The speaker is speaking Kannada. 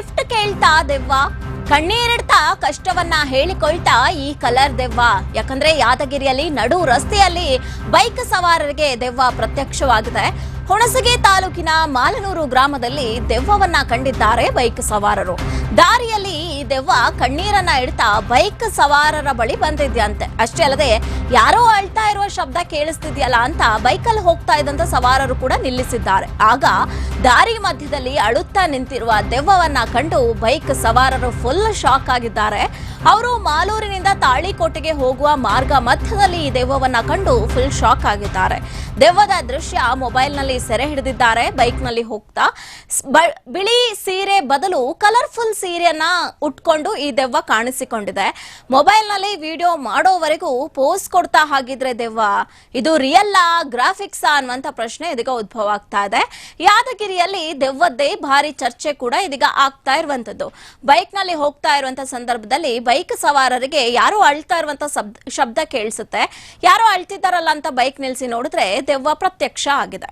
ಲಿಫ್ಟ್ ಕೇಳ್ತಾ ದೆವ್ವ. ಕಣ್ಣೀರಿಡ್ತಾ ಕಷ್ಟವನ್ನ ಹೇಳಿಕೊಳ್ತಾ ಈ ಕಲರ್ ದೆವ್ವ. ಯಾಕಂದ್ರೆ ಯಾದಗಿರಿಯಲ್ಲಿ, ನಡು ರಸ್ತೆಯಲ್ಲಿ ಬೈಕ್ ಸವಾರರಿಗೆ ದೆವ್ವ ಪ್ರತ್ಯಕ್ಷವಾಗಿದೆ. ಹುಣಸಗಿ ತಾಲೂಕಿನ ಮಾಲನೂರು ಗ್ರಾಮದಲ್ಲಿ ದೆವ್ವವನ್ನ ಕಂಡಿದ್ದಾರೆ ಬೈಕ್ ಸವಾರರು. ದಾರಿಯಲ್ಲಿ ಈ ದೆವ್ವ ಕಣ್ಣೀರನ್ನ ಇಡ್ತಾ ಬೈಕ್ ಸವಾರರ ಬಳಿ ಬಂದಿದ್ಯಂತೆ. ಅಷ್ಟೇ ಅಲ್ಲದೆ ಯಾರೋ ಅಳ್ತಾ ಇರುವ ಶಬ್ದ ಕೇಳಿಸ್ತಿದ್ಯಲ್ಲ ಅಂತ ಬೈಕಲ್ಲಿ ಹೋಗ್ತಾ ಇದ್ದಂತ ಸವಾರರು ಕೂಡ ನಿಲ್ಲಿಸಿದ್ದಾರೆ. ಆಗ ದಾರಿ ಮಧ್ಯದಲ್ಲಿ ಅಳುತ್ತಾ ನಿಂತಿರುವ ದೆವ್ವವನ್ನ ಕಂಡು ಬೈಕ್ ಸವಾರರು ಫುಲ್ ಶಾಕ್ ಆಗಿದ್ದಾರೆ. ಅವರು ಮಾಲೂರಿನಿಂದ ತಾಳಿಕೋಟೆಗೆ ಹೋಗುವ ಮಾರ್ಗ ಮಧ್ಯದಲ್ಲಿ ಈ ದೆವ್ವವನ್ನ ಕಂಡು ಫುಲ್ ಶಾಕ್ ಆಗಿದ್ದಾರೆ. ದೆವ್ವದ ದೃಶ್ಯ ಮೊಬೈಲ್ನಲ್ಲಿ ಸೆರೆ ಹಿಡಿದಿದ್ದಾರೆ, ಬೈಕ್ನಲ್ಲಿ ಹೋಗ್ತಾ. ಬಿಳಿ ಸೀರೆ ಬದಲು ಕಲರ್ಫುಲ್ ಸೀರೆಯನ್ನ ಉಟ್ಕೊಂಡು ಈ ದೆವ್ವ ಕಾಣಿಸಿಕೊಂಡಿದೆ. ಮೊಬೈಲ್ನಲ್ಲಿ ವಿಡಿಯೋ ಮಾಡೋವರೆಗೂ ಪೋಸ್ ಕೊಡ್ತಾ ಹಾಗಿದ್ರೆ ದೆವ್ವ, ಇದು ರಿಯಲ್ಲಾ ಗ್ರಾಫಿಕ್ಸ್ ಅನ್ನುವಂತ ಪ್ರಶ್ನೆ ಇದೀಗ ಉದ್ಭವ ಆಗ್ತಾ ಇದೆ. ಯಾದಗಿರಿಯಲ್ಲಿ ದೆವ್ವದ್ದೇ ಭಾರಿ ಚರ್ಚೆ ಕೂಡ ಇದೀಗ ಆಗ್ತಾ ಇರುವಂತದ್ದು ಬೈಕ್ನಲ್ಲಿ ಹೋಗ್ತಾ ಇರುವಂತ ಸಂದರ್ಭದಲ್ಲಿ ಬೈಕ್ ಸವಾರರಿಗೆ ಯಾರು ಅಳ್ತಾ ಇರುವಂತ ಶಬ್ದ ಕೇಳಿಸುತ್ತೆ. ಯಾರೋ ಅಳ್ತಿದ್ದಾರಲ್ಲ ಅಂತ ಬೈಕ್ ನಿಲ್ಸಿ ನೋಡಿದ್ರೆ ದೆವ್ವ ಪ್ರತ್ಯಕ್ಷ ಆಗಿದೆ.